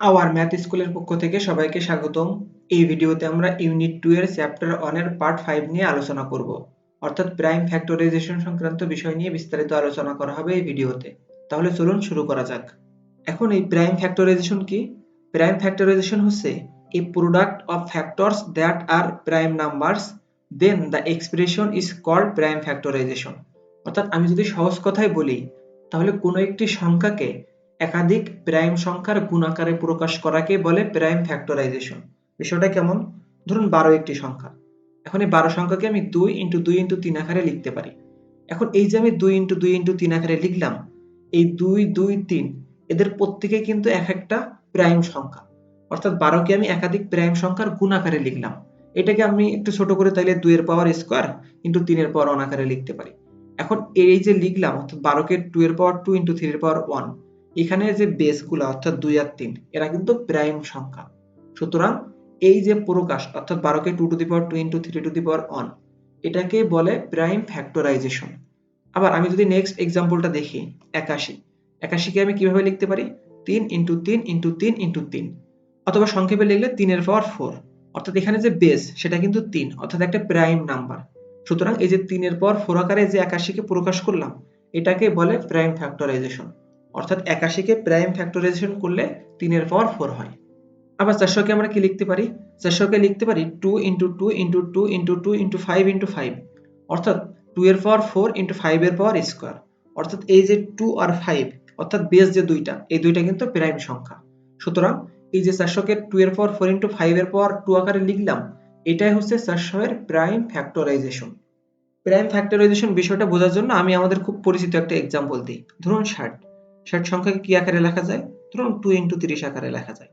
Hour math স্কুলের পক্ষ থেকে সবাইকে স্বাগতম। এই ভিডিওতে আমরা ইউনিট টু এর চ্যাপ্টার ওয়ানের পার্ট ফাইভ নিয়ে আলোচনা করব। অর্থাৎ প্রাইম ফ্যাক্টরাইজেশন সংক্রান্ত বিষয় নিয়ে বিস্তারিত আলোচনা করা হবে এই ভিডিওতে। তাহলে চলুন শুরু করা যাক। এখন এই প্রাইম ফ্যাক্টরাইজেশন কি? প্রাইম ফ্যাক্টরাইজেশন হচ্ছে a product of factors that are prime numbers then the expression is called prime factorization অর্থাৎ আমি যদি সহজ কথায় বলি, তাহলে কোনো একটি সংখ্যাকে একাধিক প্রাইম সংখ্যার গুণাকারে প্রকাশ করাকে বলে প্রাইম ফ্যাক্টরাইজেশন। বিষয়টা কেমন? ধরুন বারো একটি সংখ্যা। এখন এই বারো সংখ্যাকে আমি দুই ইন্টু দুই ইন্টু তিন আকারে লিখতে পারি। এখন এই যে আমি দুই ইন্টু দুই ইন্টু তিন আকারে লিখলাম, এই দুই দুই, তিন, এদের প্রত্যেকে কিন্তু এক একটা প্রাইম সংখ্যা। অর্থাৎ বারোকে আমি একাধিক প্রাইম সংখ্যার গুণ আকারে লিখলাম। এটাকে আমি একটু ছোট করে তাইলে দুইয়ের পাওয়ার স্কোয়ার ইন্টু তিনের পাওয়ার ওয়ান আকারে লিখতে পারি। এখন এই যে লিখলাম, অর্থাৎ বারোকে টু এর পাওয়ার টু ইন্টু থ্রির পাওয়ার ওয়ান এখানে যে বেসগুলো, অর্থাৎ দুই আর তিন, এরা কিন্তু প্রাইম সংখ্যা। সুতরাং এই যে প্রকাশ, অর্থাৎ বারোকে two to the power two into three to the power one, এটাকে বলে প্রাইম ফ্যাক্টরাইজেশন। আবার আমি যদি নেক্সট এক্সাম্পলটা দেখি, একাশি। একাশিকে আমি কীভাবে লিখতে পারি? তিন ইন্টু তিন ইন্টু তিন ইন্টু তিন, অথবা সংক্ষেপে লিখলে তিনের পাওয়ার ফোর। অর্থাৎ এখানে যে বেস, সেটা কিন্তু তিন, অর্থাৎ একটা প্রাইম নাম্বার। সুতরাং এই যে তিনের পর ফোর আকারে যে একাশিকে প্রকাশ করলাম, এটাকে বলে প্রাইম ফ্যাক্টরাইজেশন। অর্থাৎ একাশিকে প্রাইম ফ্যাক্টরাইজেশন করলে তিনের পাওয়ার ফোর হয়। আবার চারশোকে আমরা কি লিখতে পারি? চারশোকে লিখতে পারি two into two into two into two into five into five অর্থাৎ টু এর পাওয়ার ফোর ইন্টু ফাইভ এর পাওয়ার স্কোয়ার অর্থাৎ এই যে টু আর ফাইভ অর্থাৎ বেস যে দুইটা, এই দুইটা কিন্তু প্রাইম সংখ্যা। সুতরাং এই যে চারশোকে টু এর পাওয়ার ফোর ইন্টু ফাইভ এর পাওয়ার টু আকারে লিখলাম, এটাই হচ্ছে চারশো এর প্রাইম ফ্যাক্টরাইজেশন প্রাইম ফ্যাক্টরাইজেশন বিষয়টা বোঝার জন্য আমি আমাদের খুব পরিচিত একটা এক্সাম্পল দিই। ধরুন ষাট। ষাট সংখ্যাকে কি আকারে লেখা যায়? ধরুন টু ইন্টু তিরিশ আকারে লেখা যায়।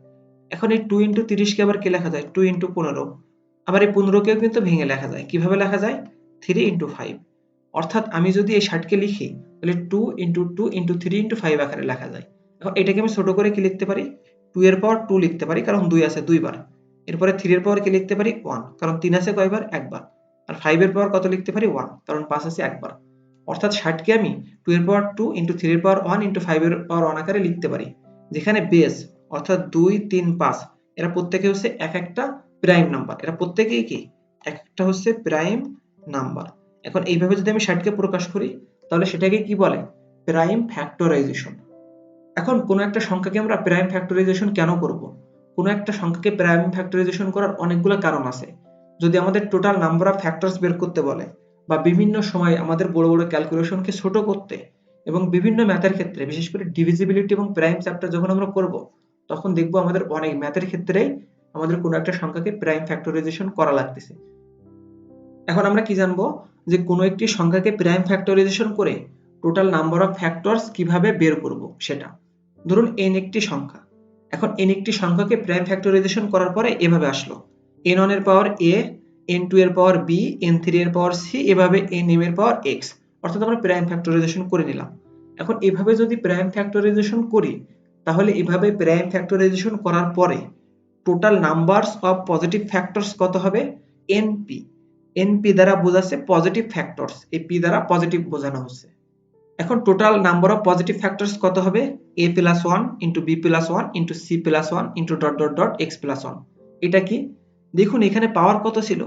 এখন এই টু ইন্টু তিরিশকে আবার কি লেখা যায়? টু ইন্টু পনেরো। আবার এই পনেরোকেও কিন্তু ভেঙে লেখা যায়। কীভাবে লেখা যায়? থ্রি ইন্টু ফাইভ অর্থাৎ আমি যদি এই ষাটকে লিখি, তাহলে two into two into three into five আকারে লেখা যায়। এখন এটাকে আমি ছোট করে কি লিখতে পারি? টু এর পাওয়ার টু লিখতে পারি, কারণ দুই আছে দুইবার। এরপরে থ্রি এর পাওয়ার কি লিখতে পারি? ওয়ান কারণ তিন আছে কয়বার? একবার। আর ফাইভ এর পাওয়ার কত লিখতে পারি? ওয়ান কারণ পাঁচ আছে একবার। অর্থাৎ ষাটকে আমি টু এর পাওয়ার টু ইন্টু থ্রি এর পাওয়ার ওয়ান ইন্টু ফাইভ এর পাওয়ার ওয়ান আকারে লিখতে পারি। যেখানে বেস অর্থাৎ দুই, তিন, পাঁচ, এরা প্রত্যেকে হচ্ছে এক একটা প্রাইম নাম্বার এরা প্রত্যেকেই কি? এক একটা হচ্ছে প্রাইম নাম্বার এখন এইভাবে যদি আমি ষাটকে প্রকাশ করি, তাহলে সেটাকে কি বলে? প্রাইম ফ্যাক্টরাইজেশন এখন কোনো একটা সংখ্যাকে আমরা প্রাইম ফ্যাক্টরাইজেশন কেন করব? কোনো একটা সংখ্যাকে প্রাইম ফ্যাক্টরাইজেশন করার অনেকগুলো কারণ আছে। যদি আমাদের টোটাল নাম্বার অফ ফ্যাক্টরস বের করতে বলে বা বিভিন্ন সময় আমাদের বড় বড় ক্যালকুলেশনকে ছোট করতে এবং বিভিন্ন ম্যাথের ক্ষেত্রে, বিশেষ করে ডিভিজিবিলিটি এবং প্রাইম চ্যাপ্টার যখন আমরা করব, তখন দেখব আমাদের অনেক ম্যাথের ক্ষেত্রেই আমাদের কোনো একটা সংখ্যাকে প্রাইম ফ্যাক্টরাইজেশন করা লাগতেছে। এখন আমরা কি জানব? যে কোনো একটি সংখ্যাকে প্রাইম ফ্যাক্টরাইজেশন করে টোটাল নাম্বার অফ ফ্যাক্টরস কীভাবে বের করব সেটা। ধরুন এন একটি সংখ্যা। এখন এন একটি সংখ্যাকে প্রাইম ফ্যাক্টরাইজেশন করার পরে এভাবে আসলো। এন এর পাওয়ার এ এন টু এর পাওয়ার বি এন থ্রি এর পাওয়ার সি এভাবে এন এম এর পাওয়ার এক্স অর্থাৎ আমরা প্রাইম ফ্যাক্টরাইজেশন করে নিলাম। এখন এভাবে যদি প্রাইম ফ্যাক্টরাইজেশন করি, তাহলে এভাবে প্রাইম ফ্যাক্টরাইজেশন করার পরে total numbers of positive factors কত হবে? এনপি এনপি দ্বারা বোঝাচ্ছে পজিটিভ ফ্যাক্টরস এই পি দ্বারা পজিটিভ বোঝানো হচ্ছে। এখন total number of positive factors কত হবে? A plus one into B plus one into C plus one into dot dot dot X plus one এটা কি? দেখুন, এখানে পাওয়ার কত ছিল?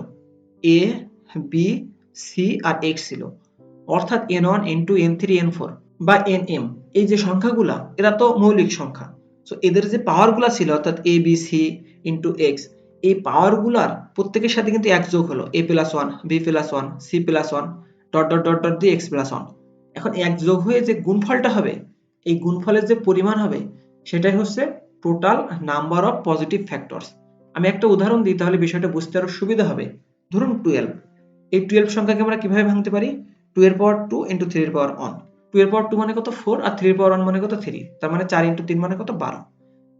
এ বি সি আর এক্স ছিল। অর্থাৎ N one N two N three N four বা এন এম এই যে সংখ্যাগুলা, এরা তো মৌলিক সংখ্যা। সো এদের যে পাওয়ারগুলা ছিল, অর্থাৎ A B C into X এই পাওয়ারগুলার প্রত্যেকের সাথে কিন্তু এক যোগ হলো। A plus one B plus one C plus one dot dot dot dot দিয়ে এক্স প্লাস ওয়ান এখন এক যোগ হয়ে যে গুণফলটা হবে, এই গুণফলের যে পরিমাণ হবে, সেটাই হচ্ছে total number of positive factors আমি একটা উদাহরণ দিই, তাহলে বিষয়টা বুঝতে আরও সুবিধা হবে। ধরুন টুয়েলভ এই টুয়েলভ সংখ্যাকে আমরা কীভাবে ভাঙতে পারি? টু এর পাওয়ার টু ইন্টু থ্রি এর পাওয়ার ওয়ান টু এর পাওয়ার টু মানে কত? ফোর আর থ্রি পাওয়ার ওয়ান মানে কত? থ্রি তার মানে চার ইন্টু তিন মানে কত? বারো।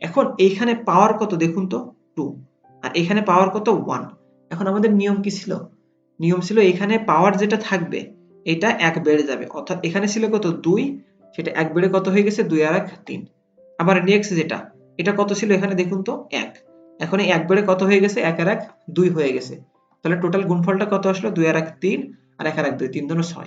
এখন এইখানে পাওয়ার কত দেখুন তো? টু আর এখানে পাওয়ার কত? ওয়ান এখন আমাদের নিয়ম কি ছিল? নিয়ম ছিল এখানে পাওয়ার যেটা থাকবে, এটা এক বেড়ে যাবে। অর্থাৎ এখানে ছিল কত? দুই, সেটা এক বেড়ে কত হয়ে গেছে? দুই আর এক, তিন। আবার নেক্সট যেটা, এটা কত ছিল? এখানে দেখুন তো, এক। এখন এই এক বেড়ে কত হয়ে গেছে? এক আর এক, দুই হয়ে গেছে। তাহলে টোটাল গুণফলটা কত আসলো? দুই আর এক তিন আর এক আর এক দুই, তিন দুনো ছয়।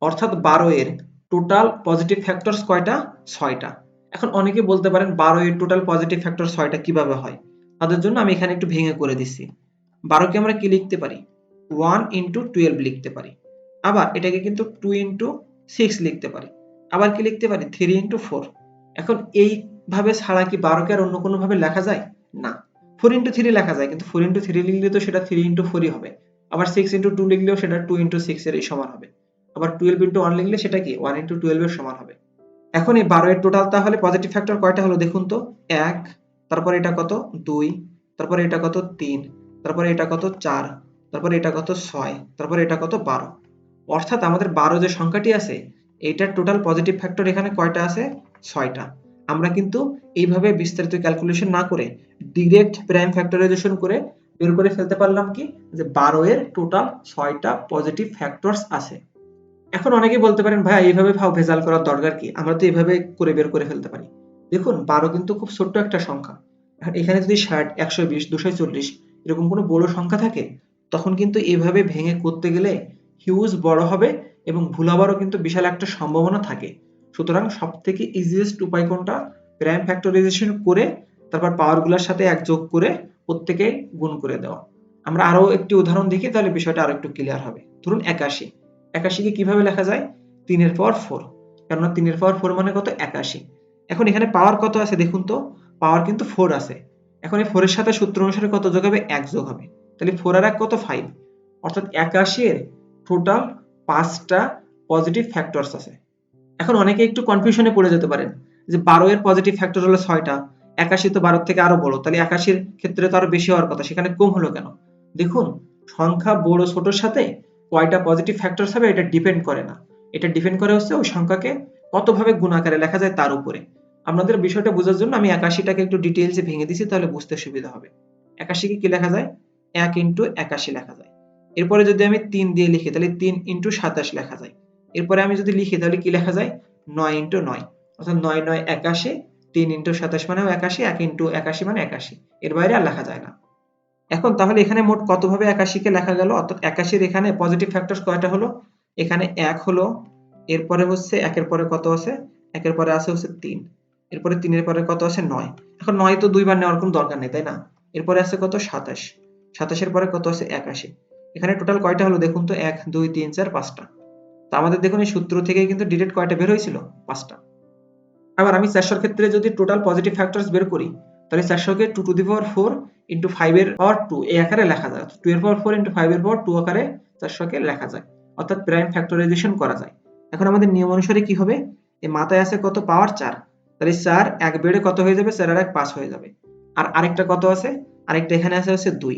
অর্থাৎ বারো এর টোটাল পজিটিভ ফ্যাক্টরস কয়টা? ছয়টা। এখন অনেকে বলতে পারেন বারো এর টোটাল পজিটিভ ফ্যাক্টর ছয়টা কীভাবে হয়? তাদের জন্য আমি এখানে একটু ভেঙে করে দিচ্ছি। বারোকে আমরা কি লিখতে পারি? ওয়ান ইন্টু টুয়েলভ লিখতে পারি। আবার এটাকে কিন্তু টু ইন্টু সিক্স লিখতে পারি। আবার কি লিখতে পারি? থ্রি ইন্টু ফোর এখন এইভাবে ছাড়া কি বারোকে আর অন্য কোনোভাবে লেখা যায়? না। ফোর ইন্টু থ্রি লেখা যায়, কিন্তু ফোর ইন্টু থ্রি লিখলে তো সেটা থ্রি ইন্টু ফোরই হবে। আবার সিক্স ইন্টু টু লিখলেও সেটা টু ইন্টু সিক্স এর সমান হবে। আবার টুয়েলভ ইন্টু ওয়ান লিখলে সেটা কি? ওয়ান ইন্টু টুয়েলভ এর সমান হবে। এখন এই বারো এর টোটাল তাহলে পজিটিভ ফ্যাক্টর কয়টা হলো দেখুন তো? এক, তারপরে এটা কত? দুই, তারপরে এটা কত? তিন, তারপরে এটা কত? চার, তারপরে এটা কত? ছয়, তারপরে এটা কত? বারো। অর্থাৎ আমাদের বারো যে সংখ্যাটি আছে এইটার টোটাল পজিটিভ ফ্যাক্টর এখানে কয়টা আছে? ছয়টা। আমরা কিন্তু এইভাবে বিস্তারিত ক্যালকুলেশন না করে ডিরেক্ট প্রাইম ফ্যাক্টরাইজেশন করে বের করে ফেলতে পারলাম কি? যে বারো এর টোটাল ছয়টা পজিটিভ ফ্যাক্টরস আছে। এখন অনেকেই বলতে পারেন, ভাই, এইভাবে ভাও ভেজাল করার দরকার কি? আমরা তো এইভাবে করে বের করে ফেলতে পারি। দেখুন, বারো কিন্তু খুব ছোট্ট একটা সংখ্যা। এখানে যদি ষাট, একশো বিশ, দুশো চল্লিশ এরকম কোনো বড় সংখ্যা থাকে, তখন কিন্তু এভাবে ভেঙে করতে গেলে হিউজ বড় হবে এবং ভুল হবারও কিন্তু বিশাল একটা সম্ভাবনা থাকে। সুতরাং সব থেকে ইজিয়েস্ট উপায় কোনটা? প্রাইম ফ্যাক্টরাইজেশন করে তারপর পাওয়ারগুলোর সাথে এক যোগ করে প্রত্যেকে গুণ করে দেওয়া। আমরা আরও একটি উদাহরণ দেখি, তাহলে বিষয়টা আরও একটু ক্লিয়ার হবে। ধরুন একাশি। একাশিকে কীভাবে লেখা যায়? তিনের পর ফোর কেননা তিনের পর ফোর মানে কত? একাশি। এখন এখানে পাওয়ার কত আছে দেখুন তো? পাওয়ার কিন্তু ফোর আছে। এখন এই ফোরের সাথে সূত্র অনুসারে কত যোগ হবে? এক যোগ হবে। তাহলে ফোর আর এক কত? ফাইভ অর্থাৎ একাশি এর টোটাল পাঁচটা পজিটিভ ফ্যাক্টরস আছে। এখন অনেকে একটু কনফিউশনে পড়ে যেতে পারেন যে বারো এর পজিটিভ ফ্যাক্টর হলো ছয়টা। একাশি তো বারোর থেকে আরও বড়। তাহলে একাশির ক্ষেত্রে তো আরও বেশি হওয়ার কথা, সেখানে কম হলো কেন? দেখুন, সংখ্যা বড় ছোটর সাথে কয়টা পজিটিভ ফ্যাক্টরস হবে এটা ডিপেন্ড করে না। এটা ডিপেন্ড করে হচ্ছে ওই সংখ্যাকে কতভাবে গুণ আকারে লেখা যায় তার উপরে। আপনাদের বিষয়টা বোঝার জন্য আমি একাশিটাকে একটু ডিটেলসে ভেঙে দিছি, তাহলে বুঝতে সুবিধা হবে। একাশিকে কি লেখা যায়? এক ইন্টু একাশি লেখা যায়। এরপরে যদি আমি তিন দিয়ে লিখি, তাহলে তিন ইন্টু সাতাশ লেখা যায়। এরপরে আমি যদি লিখি, তাহলে কি লেখা যায়? নয় ইন্টু নয়। অর্থাৎ নয় নয় একাশি তিন ইন্টু সাতাশ মানেও একাশি, এক ইন্টু একাশি মানে একাশি। এর বাইরে আর লেখা যায় না। এখন তাহলে এখানে মোট কতভাবে একাশিকে লেখা গেল? অর্থাৎ একাশির এখানে পজিটিভ ফ্যাক্টরস কয়টা হলো? এখানে এক হলো, এরপরে হচ্ছে একের পরে কত আছে? একের পরে আছে হচ্ছে তিন। এরপরে তিনের পরে কত আছে? নয়। এখন নয় তো দুইবার নেওয়ার কোনো দরকার নেই, তাই না? এরপরে আছে কত? সাতাশ। সাতাশের পরে কত আছে? একাশি। এখানে টোটাল কয়টা হলো দেখুন তো? এক, দুই, তিন, চার, পাঁচটা। তো আমাদের দেখুন এই সূত্র থেকে কিন্তু ডিরেক্ট কয়টা বের হয়েছিল? পাঁচটা। আবার আমি চারশোর ক্ষেত্রে যদি টোটাল পজিটিভ ফ্যাক্টরস বের করি, তাহলে চারশোকে two to the power four into five এর পাওয়ার টু এই আকারে লেখা যায়। টু এর পাওয়ার ফোর ইন্টু ফাইভ এর পাওয়ার টু আকারে চারশোকে লেখা যায়। অর্থাৎ প্রাইম ফ্যাক্টরাইজেশন করা যায়। এখন আমাদের নিয়ম অনুসারে কি হবে? এই মাথায় আছে কত? পাওয়ার চার। তাহলে চার এক বেড়ে কত হয়ে যাবে? চার আর এক পাঁচ হয়ে যাবে। আর আরেকটা কত আছে? আরেকটা এখানে আছে হচ্ছে দুই।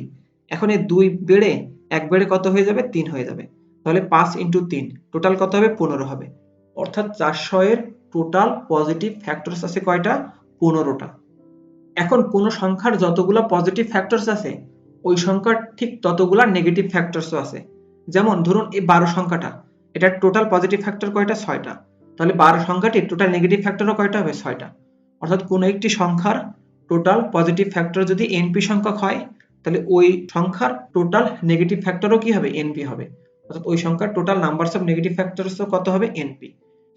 এখন এই দুই বেড়ে এক বেড়ে কত হয়ে যাবে? তিন হয়ে যাবে। তাহলে পাঁচ ইন্টু তিন। টোটাল কত হবে? পনেরো হবে। অর্থাৎ চারশো এর টোটাল পজিটিভ ফ্যাক্টরস আছে কয়টা? পনেরোটা। এখন কোন সংখ্যার যতগুলো পজিটিভ ফ্যাক্টরস আছে, ওই সংখ্যার ঠিক ততগুলা নেগেটিভ ফ্যাক্টরসও আছে। যেমন ধরুন এই বারো সংখ্যাটা, এটার টোটাল পজিটিভ ফ্যাক্টর কয়টা? ছয়টা। তাহলে বারো সংখ্যাটি টোটাল নেগেটিভ ফ্যাক্টরও কয়টা হবে? ছয়টা। অর্থাৎ কোনো একটি সংখ্যার টোটাল পজিটিভ ফ্যাক্টর যদি এনপি সংখ্যক হয়, তাহলে ওই সংখ্যার টোটাল নেগেটিভ ফ্যাক্টরও কি হবে? এনপি হবে। অর্থাৎ ওই সংখ্যার টোটাল নাম্বারস অফ নেগেটিভ ফ্যাক্টরসও কত হবে? এনপি।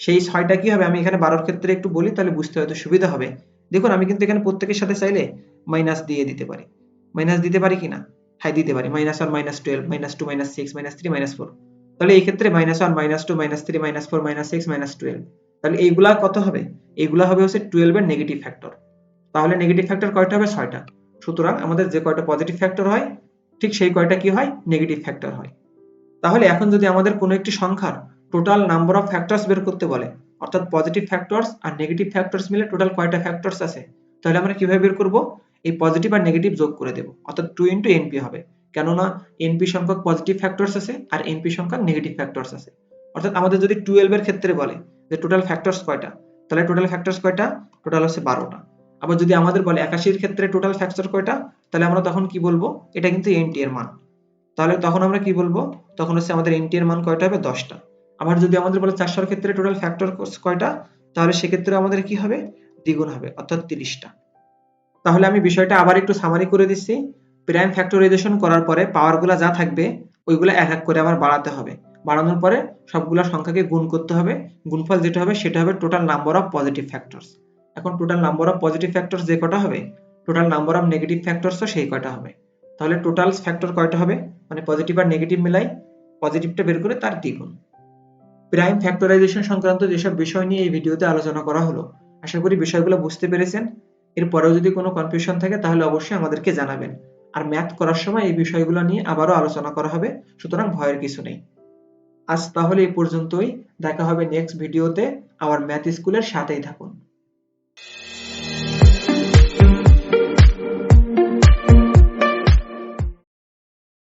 সেই ছয়টা কি হবে? আমি এখানে বারোর ক্ষেত্রে একটু বলি, তাহলে বুঝতে হয়তো সুবিধা হবে। দেখুন, আমি কিন্তু এখানে প্রত্যেকের সাথে চাইলে মাইনাস দিয়ে দিতে পারি। মাইনাস দিতে পারি কিনা? হ্যাঁ দিতে পারি। Minus one minus twelve minus two minus six minus three minus four তাহলে এই ক্ষেত্রে minus one minus two minus three minus four minus six minus twelve তাহলে এইগুলা কত হবে? এইগুলা হবে হচ্ছে টুয়েলভ এর নেগেটিভ ফ্যাক্টর তাহলে নেগেটিভ ফ্যাক্টর কয়টা হবে? ছয়টা। সুতরাং আমাদের যে কয়টা পজিটিভ ফ্যাক্টর হয়, ঠিক সেই কয়টা কি হয়? নেগেটিভ ফ্যাক্টর হয়। তাহলে এখন যদি আমাদের কোনো একটি সংখ্যার টোটাল নাম্বার অফ ফ্যাক্টরস বের করতে বলে। অর্থাৎ পজিটিভ ফ্যাক্টরস আর নেগেটিভ ফ্যাক্টরস মিলে টোটাল কয়টা ফ্যাক্টরস আছে? তাহলে আমরা কীভাবে বের করব? এই পজিটিভ আর নেগেটিভ যোগ করে দেব। অর্থাৎ টু ইন্টু এনপি হবে। কেননা এনপি সংখ্যক পজিটিভ ফ্যাক্টরস আছে আর এনপি সংখ্যক নেগেটিভ ফ্যাক্টরস আছে। অর্থাৎ আমাদের যদি টুয়েলভ এর ক্ষেত্রে বলে যে টোটাল ফ্যাক্টরস কয়টা, তাহলে টোটাল ফ্যাক্টরস কয়টা? টোটাল হচ্ছে বারোটা। আবার যদি আমাদের বলে একাশির ক্ষেত্রে টোটাল ফ্যাক্টর কয়টা, তাহলে আমরা তখন কি বলব? এটা কিন্তু এনটি এর মান। তাহলে তখন আমরা কি বলব? তখন হচ্ছে আমাদের এনটি এর মান কয়টা হবে? দশটা। আবার যদি আমাদের বলে চারশোর ক্ষেত্রে টোটাল ফ্যাক্টর কয়টা, তাহলে সেক্ষেত্রে আমাদের কি হবে? দ্বিগুণ হবে, অর্থাৎ তিরিশটা। তাহলে আমি বিষয়টা আবার একটু সামারি করে দিচ্ছি। প্রাইম ফ্যাক্টরাইজেশন করার পরে পাওয়ারগুলো যা থাকবে, ওইগুলো এক এক করে আবার বাড়াতে হবে। বাড়ানোর পরে সবগুলা সংখ্যাকে গুণ করতে হবে। গুণফল যেটা হবে, সেটা হবে total number of positive factors এখন total number of positive factors যে কটা হবে? টোটাল নাম্বার অফ নেগেটিভ ফ্যাক্টরসও সেই কয়টা হবে। তাহলে টোটাল ফ্যাক্টর কয়টা হবে? মানে পজিটিভ আর নেগেটিভ মিলাই পজিটিভটা বের করে তার দ্বিগুণ। প্রাইম ফ্যাক্টরাইজেশন সংক্রান্ত যেসব বিষয় নিয়ে এই ভিডিওতে আলোচনা করা হলো, আশা করি বিষয়গুলো বুঝতে পেরেছেন। এরপরেও যদি কোনো কনফিউশন থাকে, তাহলে অবশ্যই আমাদেরকে জানাবেন। আর ম্যাথ করার সময় এই বিষয়গুলো নিয়ে আবারও আলোচনা করা হবে, সুতরাং ভয়ের কিছু নেই। আজ তাহলে এই পর্যন্তই। দেখা হবে নেক্সট ভিডিওতে আবার ম্যাথ স্কুলের সাথেই থাকুন।